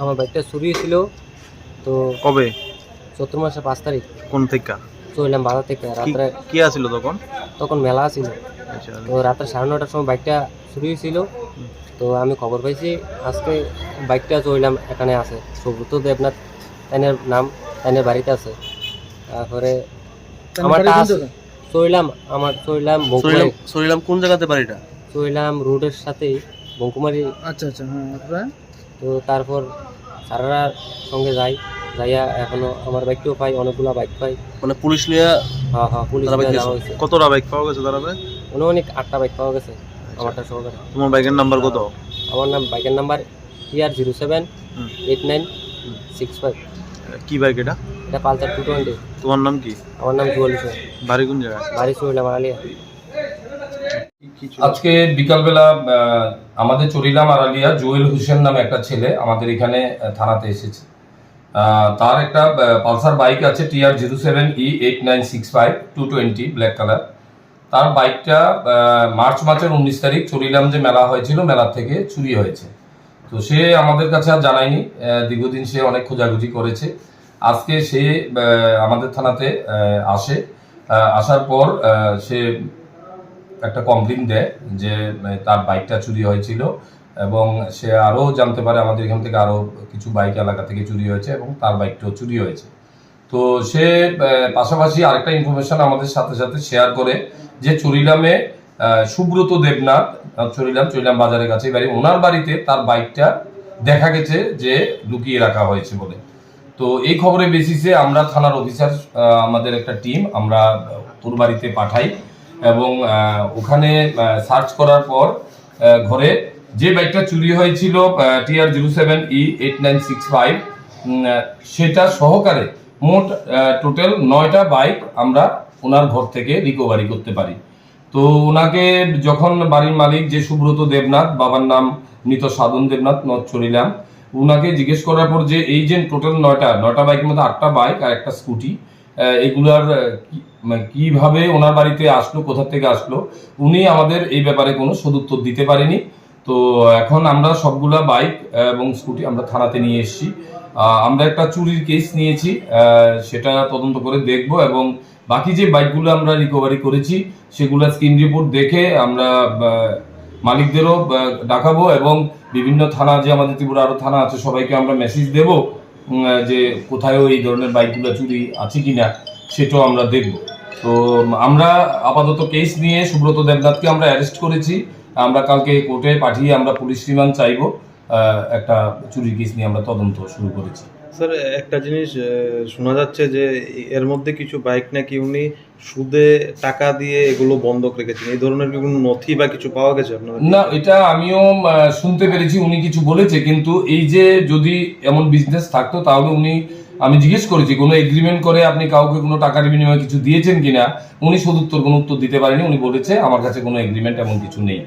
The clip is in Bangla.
আমার বাইকটা চুরি ছিল তো কবে? চৈত্র মাসের পাঁচ তারিখ। কোন থেকে? চললাম বাজার থেকে রাত্রে কি আছিল তখন? তখন মেলা ছিল আচ্ছা। তো রাত্রে সাড়ে নটার সময় বাইকটা চুরি হয়েছিল। তো আমি খবর পাইছি আজকে বাইকটা চললাম এখানে আছে। সুব্রত দেবনাথ তাইনের নাম তাইনের বাড়িতে আছে। তারপরে আমার চললাম আমার চললাম শরীরাম কোন জায়গাতে বাড়িটা? চললাম রোডের সাথে বঙ্কুমারি আচ্ছা আচ্ছা হ্যাঁ তো তারপর সারার সঙ্গে যাই। যাইয়া এখনও আমার বাইকটাও পাই অনেকগুলো বাইক পাই। মানে পুলিশ লিয়া হ্যাঁ হ্যাঁ পুলিশ কতটা বাইক পাওয়া গেছে তারা ভাই? অনেক আটটা বাইক পাওয়া গেছে আমারটা সহকারে। তোমার বাইকের নাম্বার কত? আমার নাম বাইকের number TR zero seven eight nine six five কি বাইক এটা? এটা পালসার টু টোয়েন্টি তোমার নাম কি? আমার নাম জুয়াল হোসেন বাড়ি কোন জায়গায়? বাড়ি শুনলাম আলিয়া আজকে বিকালবেলা আহ, আমাদের চরিলাম আড়ালিয়া জুয়েল হোসেন নামে একটা ছেলে আমাদের এখানে থানাতে এসেছে। তার একটা পালসার বাইক আছে TR zero seven E eight nine six five two twenty black colour তার বাইকটা মার্চ মাসের উনিশ তারিখ চরিলাম যে মেলা হয়েছিল, মেলার থেকে চুরি হয়েছে। তো সে আমাদের কাছে আর জানায়নি দীর্ঘদিন সে অনেক খোঁজাখুঁজি করেছে। আজকে সে আমাদের থানাতে আসে। আসার পর সে একটা কমপ্লেন দেয় যে তার বাইকটা চুরি হয়েছিল। এবং সে আরও জানতে পারে আমাদের এখান থেকে আরও কিছু বাইক এলাকা থেকে চুরি হয়েছে এবং তার বাইকটাও চুরি হয়েছে। তো সে পাশাপাশি আরেকটা ইনফরমেশন আমাদের সাথে সাথে শেয়ার করে যে চুরিলামে সুব্রত দেবনাথ চুরিলাম চুরিলাম বাজারের কাছে। বাড়ি ওনার বাড়িতে তার বাইকটা দেখা গেছে যে লুকিয়ে রাখা হয়েছে বলে। তো এই খবরের বেসিসে আমরা থানার অফিসার আমাদের একটা টিম আমরা তোর বাড়িতে পাঠাই এবং ওখানে সার্চ করার পর ঘরে যে বাইকটা চুরি হয়েছিল TR zero seven E eight nine six five সেটা সহকারে মোট টোটাল নয়টা বাইক আমরা ওনার ঘর থেকে রিকভারি করতে পারি। তো ওনাকে যখন বাড়ির মালিক যে সুব্রত দেবনাথ, বাবার নাম মৃত সাধন দেবনাথ, নথ চড়িলাম ওনাকে জিজ্ঞেস করার পর যে এই যে টোটাল নয়টা নয়টা বাইকের মধ্যে আটটা বাইক আর একটা স্কুটি এগুলার মানে কীভাবে ওনার বাড়িতে আসলো, কোথা থেকে আসলো, উনি আমাদের এই ব্যাপারে কোনো সদুত্তর দিতে পারেনি। তো এখন আমরা সবগুলা বাইক এবং স্কুটি আমরা থানাতে নিয়ে এসেছি। আমরা একটা চুরির কেস নিয়েছি সেটা তদন্ত করে দেখব এবং বাকি যে বাইকগুলো আমরা রিকভারি করেছি, সেগুলো স্ক্রিন রিপোর্ট দেখে আমরা মালিকদেরও ডাকাবো এবং বিভিন্ন থানা যে আমাদের ত্রিপুরা আরও থানা আছে, সবাইকে আমরা মেসেজ দেব যে কোথায়ও এই ধরনের বাইকগুলো চুরি আছে কি না সেটাও আমরা দেখব। তো আমরা আপাতত কেস নিয়ে সুব্রত দেবনাথকে আমরা অ্যারেস্ট করেছি। আমরা কালকে কোর্টে পাঠিয়ে আমরা পুলিশ রিমান্ড চাইব একটা চুরির কেস নিয়ে আমরা তদন্ত শুরু করেছি। স্যার একটা জিনিস শোনা যাচ্ছে যে এর মধ্যে কিছু বাইক নাকি উনি সুদে টাকা দিয়ে এগুলো বন্ধক রেখেছেন। এই ধরনের কি কোনো নথি বা কিছু পাওয়া গেছে আপনার না এটা আমিও শুনতে পেরেছি উনি কিছু বলেছে কিন্তু এই যে যদি এমন বিজনেস থাকতো তাহলে উনি আমি জিজ্ঞেস করেছি কোনো এগ্রিমেন্ট করে আপনি কাউকে কোনো টাকার বিনিময়ে কিছু দিয়েছেন কিনা? উনি সদুত্তর কোনো উত্তর দিতে পারেনি উনি বলেছে আমার কাছে কোনো এগ্রিমেন্ট এমন কিছু নেই।